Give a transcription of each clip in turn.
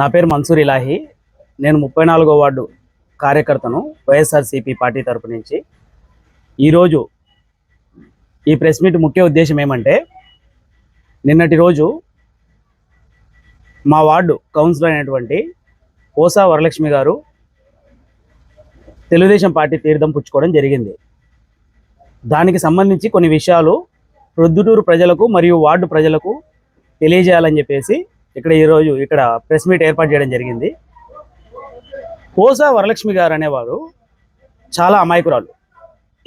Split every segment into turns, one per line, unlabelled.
నా పేరు మన్సూర్ ఇలాహి. నేను ముప్పై నాలుగో వార్డు కార్యకర్తను వైఎస్ఆర్సీపీ పార్టీ తరపు నుంచి. ఈరోజు ఈ ప్రెస్ మీట్ ముఖ్య ఉద్దేశం ఏమంటే నిన్నటి రోజు మా వార్డు కౌన్సిలర్ అయినటువంటి ఓసా వరలక్ష్మి గారు తెలుగుదేశం పార్టీ తీర్థం పుచ్చుకోవడం జరిగింది. దానికి సంబంధించి కొన్ని విషయాలు ప్రొద్దుటూరు ప్రజలకు మరియు వార్డు ప్రజలకు తెలియజేయాలని చెప్పేసి ఇక్కడ ఈరోజు ఇక్కడ ప్రెస్ మీట్ ఏర్పాటు చేయడం జరిగింది. పోసా వరలక్ష్మి గారు అనేవారు చాలా అమాయకురాలు.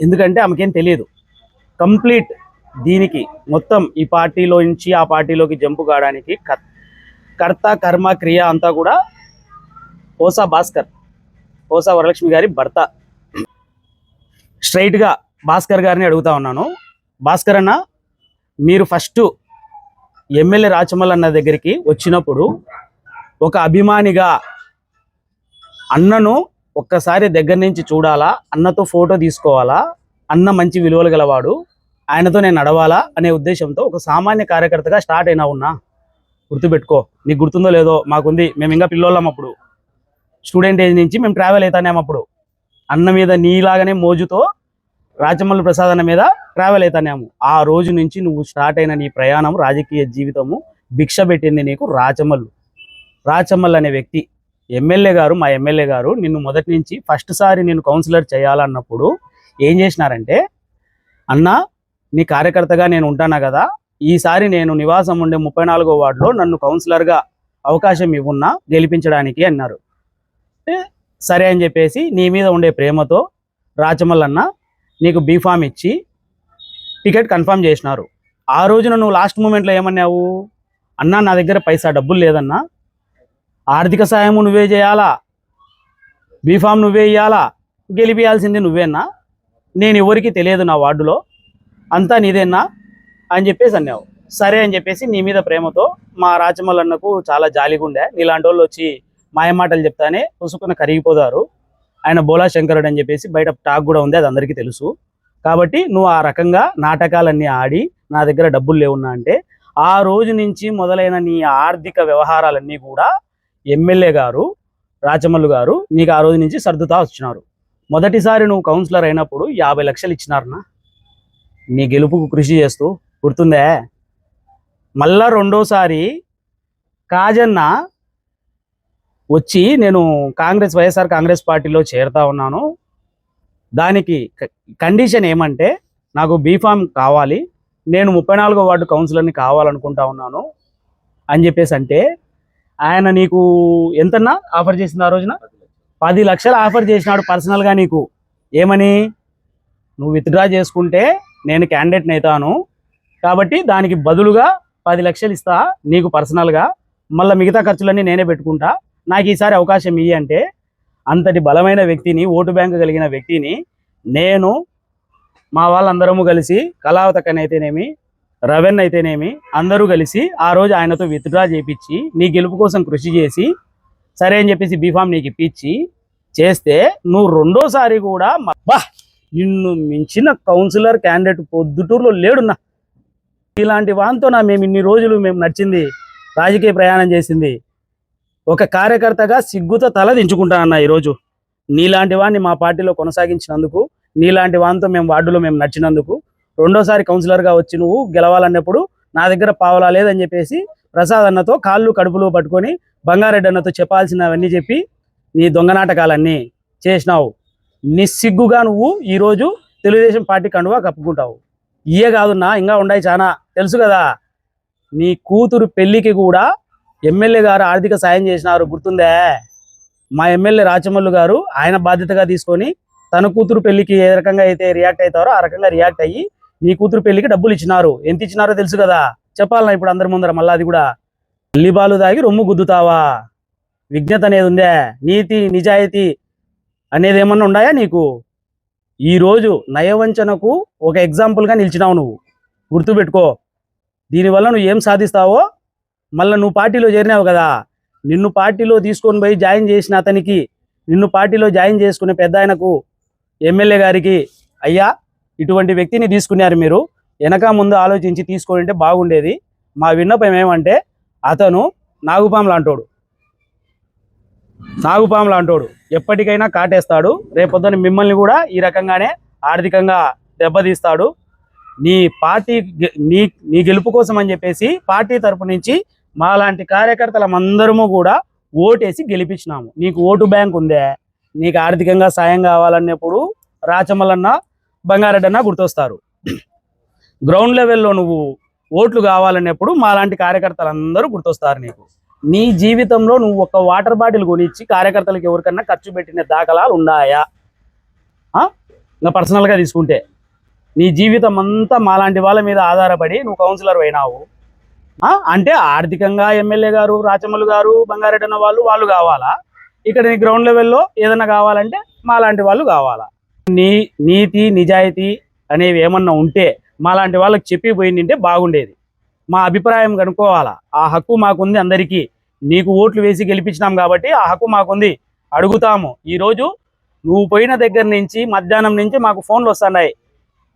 ఎందుకంటే ఆమెకేం తెలియదు. కంప్లీట్ దీనికి మొత్తం ఈ పార్టీలో నుంచి ఆ పార్టీలోకి జంపు కావడానికి కర్- కర్త కర్మ క్రియ అంతా కూడా పోసా భాస్కర్ పోసా వరలక్ష్మి గారి భర్త. స్ట్రైట్గా భాస్కర్ గారిని అడుగుతా ఉన్నాను. భాస్కర్ అన్న మీరు ఫస్ట్ ఎమ్మెల్యే రాచమల్ అన్న దగ్గరికి వచ్చినప్పుడు ఒక అభిమానిగా అన్నను ఒక్కసారి దగ్గర నుంచి చూడాలా అన్నతో ఫోటో తీసుకోవాలా అన్న మంచి విలువలు గలవాడు ఆయనతో నేను నడవాలా అనే ఉద్దేశంతో ఒక సామాన్య కార్యకర్తగా స్టార్ట్ అయినా ఉన్నా గుర్తుపెట్టుకో. నీకు గుర్తుందో లేదో మాకుంది. మేము ఇంకా పిల్లోళ్ళం అప్పుడు. స్టూడెంట్ ఏజ్ నుంచి మేము ట్రావెల్ అవుతానేమప్పుడు అన్న మీద నీలాగానే మోజుతో రాచమల్లి ప్రసాద్ అన్న మీద ట్రావెల్ అవుతానేమో ఆ రోజు నుంచి నువ్వు స్టార్ట్ అయిన నీ ప్రయాణం రాజకీయ జీవితము భిక్ష పెట్టింది నీకు రాచమల్లు రాచమల్లు అనే వ్యక్తి ఎమ్మెల్యే గారు మా ఎమ్మెల్యే గారు నిన్ను మొదటి నుంచి ఫస్ట్ సారి నేను కౌన్సిలర్ చేయాలన్నప్పుడు ఏం చేసినారంటే అన్న నీ కార్యకర్తగా నేను ఉంటానా కదా? ఈసారి నేను నివాసం ఉండే ముప్పై నాలుగో వార్డులో నన్ను కౌన్సిలర్గా అవకాశం ఇవ్వున్నా గెలిపించడానికి అన్నారు. సరే అని చెప్పేసి నీ మీద ఉండే ప్రేమతో రాచమల్లన్న నీకు బీఫామ్ ఇచ్చి టికెట్ కన్ఫర్మ్ చేసినారు. ఆ రోజున నువ్వు లాస్ట్ మూమెంట్లో ఏమన్నావు? అన్నా నా దగ్గర పైసా డబ్బులు లేదన్నా. ఆర్థిక సాయం నువ్వే చేయాలా? బీఫామ్ నువ్వే ఇయ్యాలా? గెలిపియాల్సింది నువ్వేనా? నేను ఎవరికి తెలియదు నా వార్డులో. అంతా నీదేనా? అని చెప్పేసి అన్నావు. సరే అని చెప్పేసి నీ మీద ప్రేమతో మా రాచమల్లన్నకు చాలా జాలిగుండే. నీలాంటి వాళ్ళు వచ్చి మాయమాటలు చెప్తానే పుసుకున్న కరిగిపోతారు. ఆయన బోలా శంకరుడు అని చెప్పేసి బయట టాక్ కూడా ఉంది అది అందరికీ తెలుసు. కాబట్టి నువ్వు ఆ రకంగా నాటకాలన్నీ ఆడి నా దగ్గర డబ్బులు లేవున్నా అంటే ఆ రోజు నుంచి మొదలైన నీ ఆర్థిక వ్యవహారాలన్నీ కూడా ఎమ్మెల్యే గారు రాచమల్లు గారు నీకు ఆ రోజు నుంచి సర్దుతా వచ్చినారు. మొదటిసారి నువ్వు కౌన్సిలర్ అయినప్పుడు యాభై లక్షలు ఇచ్చినారనా నీ గెలుపుకు కృషి చేస్తూ గుర్తుందే? మళ్ళా రెండోసారి కాజన్న వచ్చి నేను కాంగ్రెస్ వైఎస్ఆర్ కాంగ్రెస్ పార్టీలో చేరుతా ఉన్నాను. దానికి క- కండిషన్ ఏమంటే నాకు బీఫామ్ కావాలి. నేను ముప్పై నాలుగో వార్డు కౌన్సిలర్ని కావాలనుకుంటా ఉన్నాను అని చెప్పేసి అంటే ఆయన నీకు ఎంతన్నా ఆఫర్ చేసింది ఆ రోజున? పది లక్షలు ఆఫర్ చేసినాడు పర్సనల్గా నీకు. ఏమని? నువ్వు విత్డ్రా చేసుకుంటే నేను క్యాండిడేట్ని అవుతాను. కాబట్టి దానికి బదులుగా పది లక్షలు ఇస్తా నీకు పర్సనల్గా. మళ్ళీ మిగతా ఖర్చులన్నీ నేనే పెట్టుకుంటా. నాకు ఈసారి అవకాశం ఇయ్యి అంటే అంతటి బలమైన వ్యక్తిని ఓటు బ్యాంకు కలిగిన వ్యక్తిని నేను మా వాళ్ళందరము కలిసి కళావతకన్ అయితేనేమి రవెన్ అయితేనేమి అందరూ కలిసి ఆ రోజు ఆయనతో విత్డ్రా చేపించి నీ గెలుపు కోసం కృషి చేసి సరే అని చెప్పేసి బీఫామ్ నీకు ఇప్పించి చేస్తే నువ్వు రెండోసారి కూడా మ- బా నిన్ను మించిన కౌన్సిలర్ క్యాండిడేట్ పొద్దుటూరులో లేడున్నా. ఇలాంటి వాంతో నా మేము ఇన్ని రోజులు మేము నడిచింది రాజకీయ ప్రయాణం చేసింది ఒక కార్యకర్తగా సిగ్గుతో తల దించుకుంటానన్న ఈరోజు. నీలాంటి వాడిని మా పార్టీలో కొనసాగించినందుకు నీలాంటి వానితో మేము వార్డులో మేము నచ్చినందుకు రెండోసారి కౌన్సిలర్గా వచ్చి నువ్వు గెలవాలన్నప్పుడు నా దగ్గర పావలా లేదని చెప్పేసి ప్రసాద్ అన్నతో కాళ్ళు కడుపులో పట్టుకొని బంగారెడ్డి అన్నతో చెప్పాల్సినవన్నీ చెప్పి నీ దొంగ నాటకాలన్నీ చేసినావు. నిస్సిగ్గుగా నువ్వు ఈరోజు తెలుగుదేశం పార్టీ కండువా కప్పుకుంటావు. ఇయే కాదున్నా ఇంకా ఉన్నాయి చాలా తెలుసు కదా నీ కూతురు పెళ్ళికి కూడా ఎమ్మెల్యే గారు ఆర్థిక సాయం చేసినారు గుర్తుందే? మా ఎమ్మెల్యే రాచమల్లు గారు ఆయన బాధ్యతగా తీసుకొని తన కూతురు పెళ్ళికి ఏ రకంగా అయితే రియాక్ట్ అవుతారో ఆ రకంగా రియాక్ట్ అయ్యి నీ కూతురు పెళ్ళికి డబ్బులు ఇచ్చినారు. ఎంత ఇచ్చినారో తెలుసు కదా? చెప్పాలన్నా ఇప్పుడు అందరి ముందర మళ్ళీ అది కూడా? తల్లిబాలు తాగి రొమ్ము గుద్దుతావా? విజ్ఞత అనేది ఉందే? నీతి నిజాయితీ అనేది ఏమన్నా ఉన్నాయా నీకు? ఈ రోజు నయవంచనకు ఒక ఎగ్జాంపుల్గా నిలిచినావు నువ్వు. గుర్తుపెట్టుకో. దీనివల్ల నువ్వు ఏం సాధిస్తావో మళ్ళీ నువ్వు పార్టీలో చేరినావు కదా. నిన్ను పార్టీలో తీసుకొని పోయి జాయిన్ చేసిన అతనికి నిన్ను పార్టీలో జాయిన్ చేసుకునే పెద్ద ఆయనకు ఎమ్మెల్యే గారికి అయ్యా ఇటువంటి వ్యక్తిని తీసుకున్నారు మీరు. వెనక ముందు ఆలోచించి తీసుకొని ఉంటే బాగుండేది. మా విన్నపం ఏమంటే అతను నాగుపాం లాంటోడు. నాగుపాము లాంటోడు. ఎప్పటికైనా కాటేస్తాడు. రేపొద్దున మిమ్మల్ని కూడా ఈ రకంగానే ఆర్థికంగా దెబ్బతీస్తాడు. నీ పార్టీ నీ నీ గెలుపు కోసం అని చెప్పేసి పార్టీ తరపు నుంచి మాలాంటి కార్యకర్తలమందరము కూడా ఓటేసి గెలిపించినాము. నీకు ఓటు బ్యాంక్ ఉందే నీకు ఆర్థికంగా సాయం కావాలన్నప్పుడు రాచమల్లన్న బంగారెడ్డన్న గుర్తొస్తారు. గ్రౌండ్ లెవెల్లో నువ్వు ఓట్లు కావాలన్నప్పుడు మాలాంటి కార్యకర్తలందరూ గుర్తొస్తారు నీకు. నీ జీవితంలో నువ్వు ఒక వాటర్ బాటిల్ కొనిచ్చి కార్యకర్తలకు ఎవరికన్నా ఖర్చు పెట్టిన దాఖలాలు ఉన్నాయా? ఆ? ఇంకా పర్సనల్గా తీసుకుంటే. నీ జీవితం అంతా మాలాంటి వాళ్ళ మీద ఆధారపడి నువ్వు కౌన్సిలర్ అయినావు. అంటే ఆర్థికంగా ఎమ్మెల్యే గారు రాచమల్లు గారు బంగారెడ్డి అన్న వాళ్ళు వాళ్ళు కావాలా? ఇక్కడ నీ గ్రౌండ్ లెవెల్లో ఏదైనా కావాలంటే మాలాంటి వాళ్ళు కావాలా? నీ నీతి నిజాయితీ అనేవి ఏమన్నా ఉంటే మాలాంటి వాళ్ళకి చెప్పి పోయిందంటే బాగుండేది. మా అభిప్రాయం కనుక్కోవాలా? ఆ హక్కు మాకుంది అందరికీ. నీకు ఓట్లు వేసి గెలిపించినాం కాబట్టి ఆ హక్కు మాకుంది. అడుగుతాము. ఈరోజు నువ్వు పోయిన దగ్గర నుంచి మధ్యాహ్నం నుంచి మాకు ఫోన్లు వస్తున్నాయి.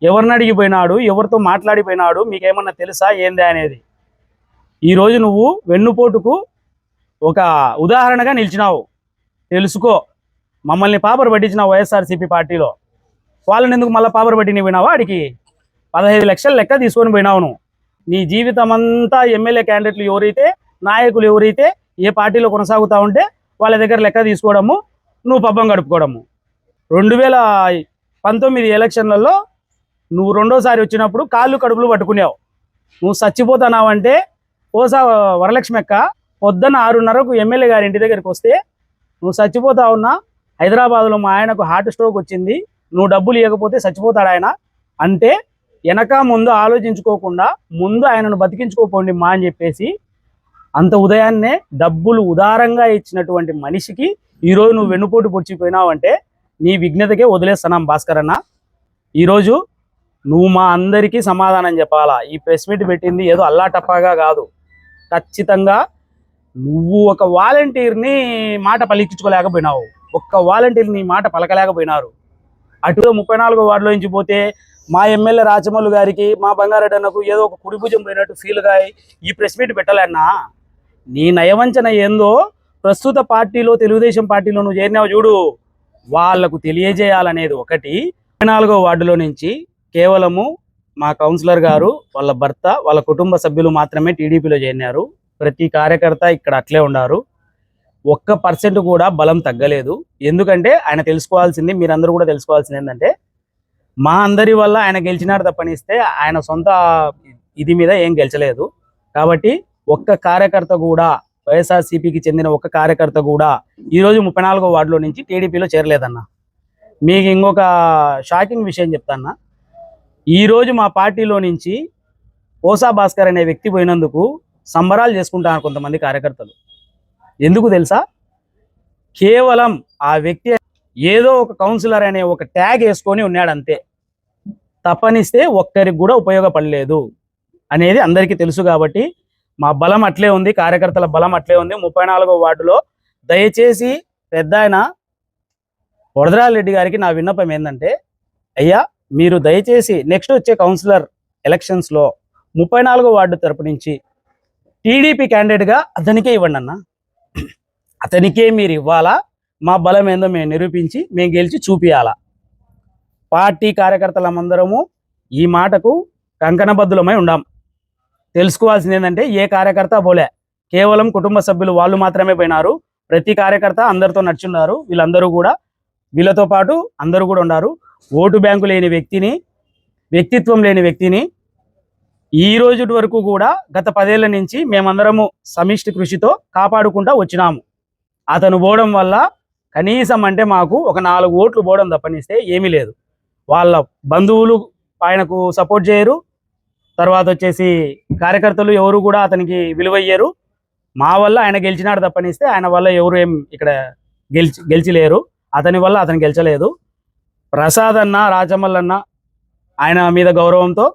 ఎవరిని అడిగిపోయినాడు? ఎవరితో మాట్లాడిపోయినాడు? మీకేమన్నా తెలుసా? ఏంది అనేది? ఈరోజు నువ్వు వెన్నుపోటుకు ఒక ఉదాహరణగా నిలిచినావు. తెలుసుకో. మమ్మల్ని పాపర్ పట్టించిన వైఎస్ఆర్సీపీ పార్టీలో. వాళ్ళని ఎందుకు మళ్ళీ పాపర్ పట్టిని పోయినావా? వాడికి పదహైదు లక్షల లెక్క తీసుకొని పోయినావు నువ్వు. నీ జీవితం అంతా ఎమ్మెల్యే క్యాండిడేట్లు ఎవరైతే నాయకులు ఎవరైతే ఏ పార్టీలో కొనసాగుతూ ఉంటే వాళ్ళ దగ్గర లెక్క తీసుకోవడము నువ్వు పబ్బం గడుపుకోవడము. రెండు వేల పంతొమ్మిది ఎలక్షన్లలో నువ్వు రెండోసారి వచ్చినప్పుడు కాళ్ళు కడుపులు పట్టుకునేవు. నువ్వు చచ్చిపోతున్నావంటే ఓసా వరలక్ష్మి అక్క పొద్దున్న ఆరున్నరకు ఎమ్మెల్యే గారి ఇంటి దగ్గరికి వస్తే నువ్వు చచ్చిపోతా ఉన్నా హైదరాబాద్లో మా ఆయనకు హార్ట్ స్ట్రోక్ వచ్చింది నువ్వు డబ్బులు ఇవ్వకపోతే చచ్చిపోతాడు ఆయన. అంటే వెనక ముందు ఆలోచించుకోకుండా ముందు ఆయనను బతికించుకోపోండి మా అని చెప్పేసి అంత ఉదయాన్నే డబ్బులు ఉదారంగా ఇచ్చినటువంటి మనిషికి ఈరోజు నువ్వు వెన్నుపోటు పొడిచిపోయినావు అంటే నీ విఘ్నతకే వదిలేస్తున్నాం భాస్కర్ అన్న. ఈరోజు నువ్వు మా అందరికీ సమాధానం చెప్పాలా? ఈ ప్రెస్ మీట్ పెట్టింది ఏదో అల్లాటప్పగా కాదు. ఖచ్చితంగా నువ్వు ఒక వాలంటీర్ని మాట పలికించుకోలేకపోయినావు. ఒక్క వాలంటీర్ నీ మాట పలకలేకపోయినారు. అటులో ముప్పై నాలుగో వార్డులో నుంచి పోతే మా ఎమ్మెల్యే రాచమల్లు గారికి మా బంగారెడ్డి అన్నకు ఏదో ఒక కుడిభుజం పోయినట్టు ఫీల్గా ఈ ప్రెస్ మీట్ పెట్టలేన్నా నీ నయవంచన ఏందో ప్రస్తుత పార్టీలో తెలుగుదేశం పార్టీలో నువ్వు చేరినావు చూడు. వాళ్ళకు తెలియజేయాలనేది ఒకటి. ముప్పై నాలుగో వార్డులో నుంచి కేవలము మా కౌన్సిలర్ గారు వాళ్ళ భర్త వాళ్ళ కుటుంబ సభ్యులు మాత్రమే టీడీపీలో చేరినారు. ప్రతి కార్యకర్త ఇక్కడ అట్లే ఉన్నారు. ఒక్క పర్సెంట్ కూడా బలం తగ్గలేదు. ఎందుకంటే ఆయన తెలుసుకోవాల్సింది మీరందరూ కూడా తెలుసుకోవాల్సింది ఏంటంటే మా అందరి వల్ల ఆయన గెలిచినాడు తప్పనిస్తే ఆయన సొంత ఇది మీద ఏం గెలిచలేదు. కాబట్టి ఒక్క కార్యకర్త కూడా వైఎస్ఆర్సీపీకి చెందిన ఒక్క కార్యకర్త కూడా ఈరోజు ముప్పై నాలుగో వార్డులో నుంచి టీడీపీలో చేరలేదన్న. మీకు ఇంకొక షాకింగ్ విషయం చెప్తాన్నా. ఈరోజు మా పార్టీలో నుంచి ఓసా భాస్కర్ అనే వ్యక్తి పోయినందుకు సంబరాలు చేసుకుంటారు కొంతమంది కార్యకర్తలు. ఎందుకు తెలుసా? కేవలం ఆ వ్యక్తి ఏదో ఒక కౌన్సిలర్ అనే ఒక ట్యాగ్ వేసుకొని ఉన్నాడు అంతే. తప్పనిస్తే ఒక్కరికి కూడా ఉపయోగపడలేదు అనేది అందరికీ తెలుసు కాబట్టి మా బలం అట్లే ఉంది కార్యకర్తల బలం అట్లే ఉంది. ముప్పై నాలుగో వార్డులో దయచేసి పెద్ద ఆయన రెడ్డి గారికి నా విన్నపం ఏంటంటే అయ్యా మీరు దయచేసి నెక్స్ట్ వచ్చే కౌన్సిలర్ ఎలక్షన్స్లో ముప్పై నాలుగో వార్డు తరపు నుంచి టీడీపీ క్యాండిడేట్గా అతనికే ఇవ్వండి అన్న. అతనికే మీరు ఇవ్వాలా? మా బలం ఏందో మేము నిరూపించి మేము గెలిచి చూపియాలా? పార్టీ కార్యకర్తలమందరము ఈ మాటకు కంకణబద్ధులమై ఉండాం. తెలుసుకోవాల్సింది ఏంటంటే ఏ కార్యకర్త పోలే. కేవలం కుటుంబ సభ్యులు వాళ్ళు మాత్రమే పోయినారు. ప్రతి కార్యకర్త అందరితో నడుచున్నారు వీళ్ళందరూ కూడా వీళ్ళతో పాటు అందరూ కూడా ఉన్నారు. ఓటు బ్యాంకు లేని వ్యక్తిని వ్యక్తిత్వం లేని వ్యక్తిని ఈ రోజు వరకు కూడా గత పదేళ్ళ నుంచి మేమందరము సమిష్టి కృషితో కాపాడుకుంటా వచ్చినాము. అతను పోవడం వల్ల కనీసం అంటే మాకు ఒక నాలుగు ఓట్లు పోవడం తప్పనిస్తే ఏమీ లేదు. వాళ్ళ బంధువులు ఆయనకు సపోర్ట్ చేయరు. తర్వాత వచ్చేసి కార్యకర్తలు ఎవరు కూడా అతనికి విలువయ్యారు మా వల్ల ఆయన గెలిచినాడు తప్పనిస్తే ఆయన వల్ల ఎవరు ఏం ఇక్కడ గెలిచి గెలిచిలేరు. అతని వల్ల అతను గెలిచలేదు. ప్రసాద్ అన్న రాజమల్లన్న ఆయన మీద గౌరవంతో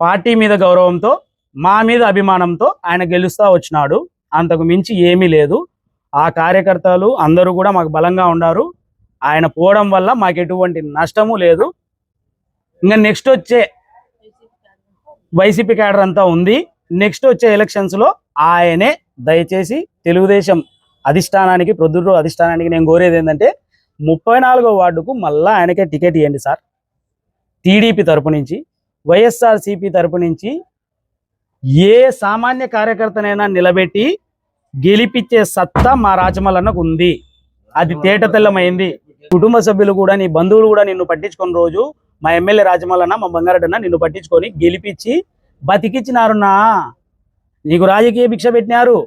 పార్టీ మీద గౌరవంతో మా మీద అభిమానంతో ఆయన గెలుస్తూ వచ్చినాడు. అంతకు మించి ఏమీ లేదు. ఆ కార్యకర్తలు అందరూ కూడా మాకు బలంగా ఉన్నారు. ఆయన పోవడం వల్ల మాకు ఎటువంటి నష్టము లేదు. ఇంకా నెక్స్ట్ వచ్చే వైసీపీ క్యాడర్ అంతా ఉంది. నెక్స్ట్ వచ్చే ఎలక్షన్స్లో ఆయనే దయచేసి తెలుగుదేశం అధిష్టానానికి ప్రొద్దుటూరు అధిష్టానానికి నేను కోరేది ఏంటంటే ముప్పై నాలుగో వార్డుకు మళ్ళా ఆయనకే టికెట్ ఇవ్వండి సార్. టీడీపీ తరపు నుంచి వైఎస్ఆర్ సిపి తరపు నుంచి ఏ సామాన్య కార్యకర్తనైనా నిలబెట్టి గెలిపించే సత్తా మా రాజమల్లన్నకు ఉంది. అది తేట తెల్లమైంది. కుటుంబ సభ్యులు కూడా నీ బంధువులు కూడా నిన్ను పట్టించుకున్న రోజు మా ఎమ్మెల్యే రాజమల్లన్న మా బంగారెడ్డన్న నిన్ను పట్టించుకొని గెలిపించి బతికిచ్చినారున్నా. నీకు రాజకీయ భిక్ష పెట్టినారు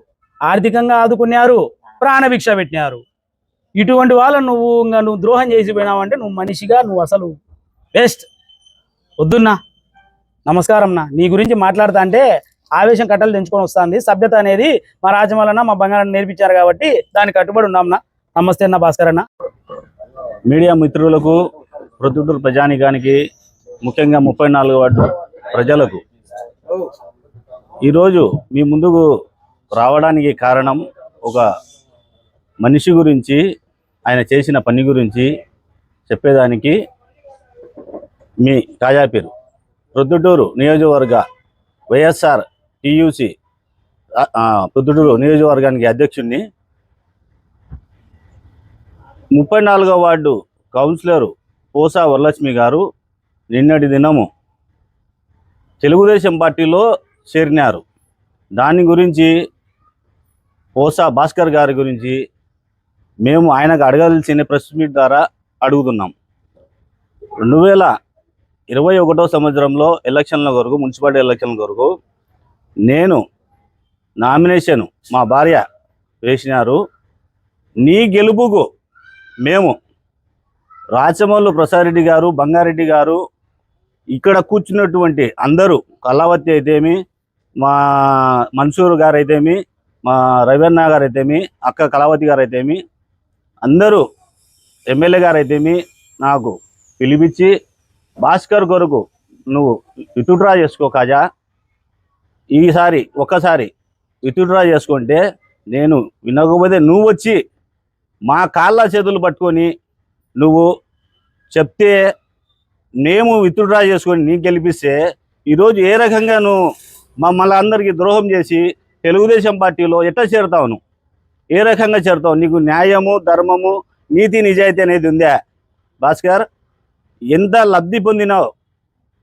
ఆర్థికంగా ఆదుకున్నారు ప్రాణ భిక్ష పెట్టినారు. ఇటువంటి వాళ్ళను నువ్వు ఇంకా నువ్వు ద్రోహం చేసి పోయినావంటే నువ్వు మనిషిగా నువ్వు అసలు వేస్ట్. వద్దున్నా. నమస్కారంనా నీ గురించి మాట్లాడుతా అంటే ఆవేశం కట్టలు తెంచుకొని వస్తుంది. సభ్యత అనేది మా రాజమాలన్న మా బంగారం నేర్పించారు కాబట్టి దానికి కట్టుబడి ఉన్నాంనా. నమస్తే అన్న భాస్కర్ అన్న.
మీడియా మిత్రులకు ప్రొద్దుటూరు ప్రజానికానికి ముఖ్యంగా ముప్పై నాలుగు వార్డు ప్రజలకు ఈరోజు మీ ముందుకు రావడానికి కారణం ఒక మనిషి గురించి ఆయన చేసిన పని గురించి చెప్పేదానికి మీ తాజా పేరు. ప్రొద్దుటూరు నియోజకవర్గ వైఎస్ఆర్ టియుసి ప్రొద్దుటూరు నియోజకవర్గానికి అధ్యక్షుడిని ముప్పై నాలుగో వార్డు కౌన్సిలరు పోసా వరలక్ష్మి గారు నిన్నటి దినము తెలుగుదేశం పార్టీలో చేరినారు. దాని గురించి పోసా భాస్కర్ గారి గురించి మేము ఆయనకు అడగాల్సిన ప్రెస్ మీట్ ద్వారా అడుగుతున్నాం. రెండు వేల ఇరవై ఒకటో సంవత్సరంలో ఎలక్షన్ల కొరకు మున్సిపాలిటీ ఎలక్షన్ల కొరకు నేను నామినేషన్ మా భార్య వేసినారు. నీ గెలుపుకు మేము రాచమల్లు ప్రసారెడ్డి గారు బంగారెడ్డి గారు ఇక్కడ కూర్చున్నటువంటి అందరూ కళావతి అయితేమి మా మన్సూర్ గారు అయితేమి మా రవీణ గారు అయితేమి అక్క కళావతి గారు అయితేమి అందరూ ఎమ్మెల్యే గారు అయితేమి నాకు పిలిపించి భాస్కర్ కొరకు నువ్వు విత్డ్రా చేసుకో కాజా. ఈసారి ఒక్కసారి విత్డ్రా చేసుకుంటే నేను వినకపోతే నువ్వు వచ్చి మా కాళ్ళ చేతులు పట్టుకొని నువ్వు చెప్తే మేము విత్డ్రా చేసుకొని నీకు గెలిపిస్తే ఈరోజు ఏ రకంగా నువ్వు మమ్మల్ని అందరికీ ద్రోహం చేసి తెలుగుదేశం పార్టీలో ఎట్లా చేరుతావు నువ్వు ఏ రకంగా చేరుతావు? నీకు న్యాయము ధర్మము నీతి నిజాయితీ అనేది ఉందా? భాస్కర్ ఎంత లబ్ధి పొందినావు?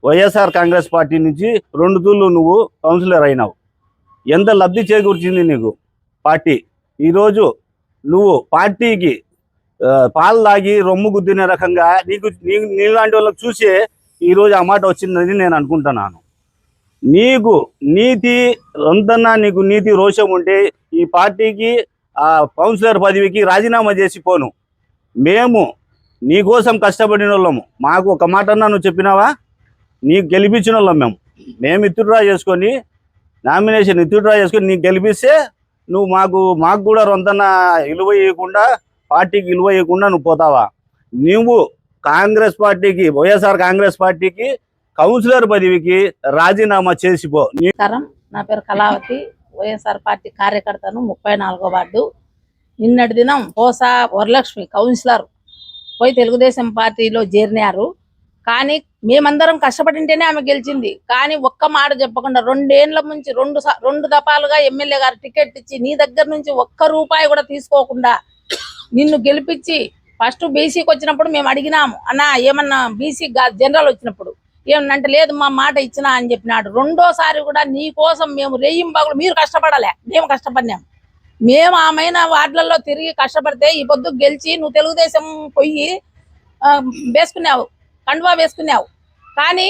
వైఎస్ఆర్ కాంగ్రెస్ పార్టీ నుంచి రెండు తూళ్ళు నువ్వు కౌన్సిలర్ అయినావు. ఎంత లబ్ధి చేకూర్చింది నీకు పార్టీ? ఈరోజు నువ్వు పార్టీకి పాలు తాగి రొమ్ము గుద్దిన రకంగా నీకు నీ నీలాంటి వాళ్ళకి చూసే ఈరోజు ఆ మాట వచ్చిందని నేను అనుకుంటున్నాను. నీకు నీతి రొంతన్నా నీకు నీతి రోషం ఉంటే ఈ పార్టీకి కౌన్సిలర్ పదవికి రాజీనామా చేసి పోను. మేము నీకోసం కష్టపడిన వాళ్ళము. మాకు ఒక మాట అన్నా నువ్వు చెప్పినావా? నీకు గెలిపించిన వాళ్ళం మేము. మేము ఇత్తుడ్రా చేసుకొని నామినేషన్ ఇత్తుడ్రా చేసుకొని నీకు గెలిపిస్తే నువ్వు మాకు మాకు కూడా రొంతన విలువ ఇవ్వకుండా పార్టీకి విలువ ఇవ్వకుండా నువ్వు పోతావా? నువ్వు కాంగ్రెస్ పార్టీకి వైఎస్ఆర్ కాంగ్రెస్ పార్టీకి కౌన్సిలర్ పదవికి రాజీనామా చేసిపో నా
పేరు కళావతి. వైఎస్ఆర్ పార్టీ కార్యకర్తను ముప్పై నాలుగో వార్డు నిన్నటి దినం పోసా వరలక్ష్మి కౌన్సిలర్ పోయి తెలుగుదేశం పార్టీలో చేరినారు. కానీ మేమందరం కష్టపడింటేనే ఆమె గెలిచింది. కానీ ఒక్క మాట చెప్పకుండా రెండేళ్ళ నుంచి రెండు రెండు దఫాలుగా ఎమ్మెల్యే గారు టికెట్ ఇచ్చి నీ దగ్గర నుంచి ఒక్క రూపాయి కూడా తీసుకోకుండా నిన్ను గెలిపించి ఫస్ట్ బీసీకి వచ్చినప్పుడు మేము అడిగినాము అన్న ఏమన్నా బీసీ జనరల్ వచ్చినప్పుడు ఏమన్నంటే లేదు మా మాట ఇచ్చినా అని చెప్పినాడు. రెండోసారి కూడా నీకోసం మేము రెయ్యింబాగులు మీరు కష్టపడలే మేము కష్టపడినాం. మేము ఆమెన వార్డులలో తిరిగి కష్టపడితే ఈ పొద్దు గెలిచి నువ్వు తెలుగుదేశం పోయి వేసుకున్నావు కండువా వేసుకున్నావు. కానీ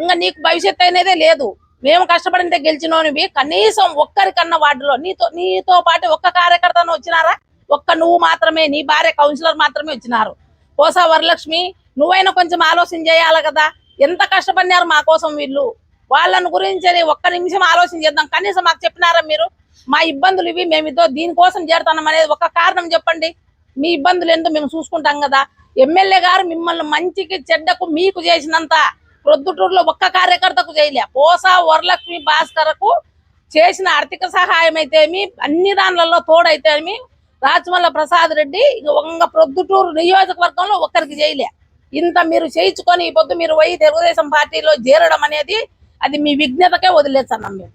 ఇంకా నీకు భవిష్యత్తు అనేదే లేదు. మేము కష్టపడితే గెలిచినోనివి కనీసం ఒక్కరికన్నా వార్డులో నీతో నీతో పాటు ఒక్క కార్యకర్తను వచ్చినారా? ఒక్క నువ్వు మాత్రమే నీ భార్య కౌన్సిలర్ మాత్రమే వచ్చినారు. కోసా వరలక్ష్మి నువ్వైనా కొంచెం ఆలోచన చేయాలి కదా. ఎంత కష్టపడినారు మా కోసం వీళ్ళు? వాళ్ళని గురించి ఒక్క నిమిషం ఆలోచన చేద్దాం. కనీసం మాకు చెప్పినారా మీరు? మా ఇబ్బందులు ఇవి మేము ఇదో దీనికోసం చేరుతున్నాం అనేది ఒక కారణం చెప్పండి. మీ ఇబ్బందులు ఏంటో మేము చూసుకుంటాం కదా. ఎమ్మెల్యే గారు మిమ్మల్ని మంచికి చెడ్డకు మీకు చేసినంత ప్రొద్దుటూరులో ఒక్క కార్యకర్తకు చేయలే. పోసా వరలక్ష్మి భాస్కర్కు చేసిన ఆర్థిక సహాయం అయితేమి అన్ని దానిలలో తోడైతేమి రాజమల్ల ప్రసాద్ రెడ్డి ఇక వంగ ప్రొద్దుటూరు నియోజకవర్గంలో ఒక్కరికి చేయలే. ఇంత మీరు చేయించుకొని ఈ పొద్దు మీరు పోయి తెలుగుదేశం పార్టీలో చేరడం అనేది అది మీ విజ్ఞతకే వదిలేస్తున్నాం మేము